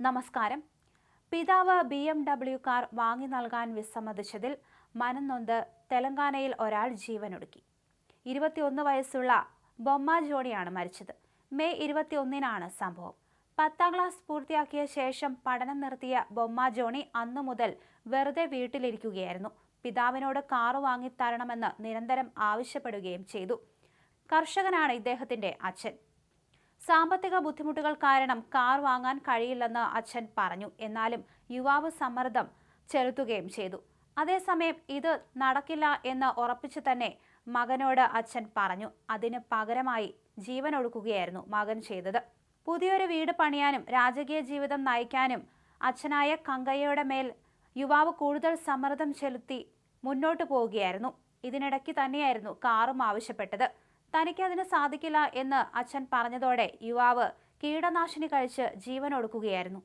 നമസ്കാരം. പിതാവ് B M W car വാങ്ങി നൽകാൻ വിസമ്മതിച്ചതിൽ മനംനൊന്ത് തെലങ്കാനയിൽ ഒരാൾ ജീവനൊടുക്കി. ഇരുപത്തിയൊന്ന് വയസ്സുള്ള ബൊമ്മ ജോണിയാണ് മരിച്ചത്. മെയ് ഇരുപത്തിയൊന്നിനാണ് സംഭവം. പത്താം ക്ലാസ് പൂർത്തിയാക്കിയ ശേഷം പഠനം നിർത്തിയ ബൊമ്മ ജോണി അന്നു മുതൽ വെറുതെ വീട്ടിലിരിക്കുകയായിരുന്നു. പിതാവിനോട് കാറ് വാങ്ങി തരണമെന്ന് നിരന്തരം ആവശ്യപ്പെടുകയും ചെയ്തു. കർഷകനാണ് ഇദ്ദേഹത്തിന്റെ അച്ഛൻ. സാമ്പത്തിക ബുദ്ധിമുട്ടുകൾ കാരണം കാർ വാങ്ങാൻ കഴിയില്ലെന്ന് അച്ഛൻ പറഞ്ഞു. എന്നാലും യുവാവ് സമ്മർദ്ദം ചെലുത്തുകയും ചെയ്തു. അതേസമയം ഇത് നടക്കില്ല എന്ന് ഉറപ്പിച്ചു തന്നെ മകനോട് അച്ഛൻ പറഞ്ഞു. അതിന് പകരമായി ജീവൻ ഒടുക്കുകയായിരുന്നു മകൻ ചെയ്തത്. പുതിയൊരു വീട് പണിയാനും രാജകീയ ജീവിതം നയിക്കാനും അച്ഛനായ കങ്കയ്യയുടെ മേൽ യുവാവ് കൂടുതൽ സമ്മർദ്ദം ചെലുത്തി മുന്നോട്ടു പോവുകയായിരുന്നു. ഇതിനിടയ്ക്ക് തന്നെയായിരുന്നു കാറും ആവശ്യപ്പെട്ടത്. തനിക്ക് അതിന് സാധിക്കില്ല എന്ന് അച്ഛൻ പറഞ്ഞതോടെ യുവാവ് കീടനാശിനി കഴിച്ച് ജീവനൊടുക്കുകയായിരുന്നു.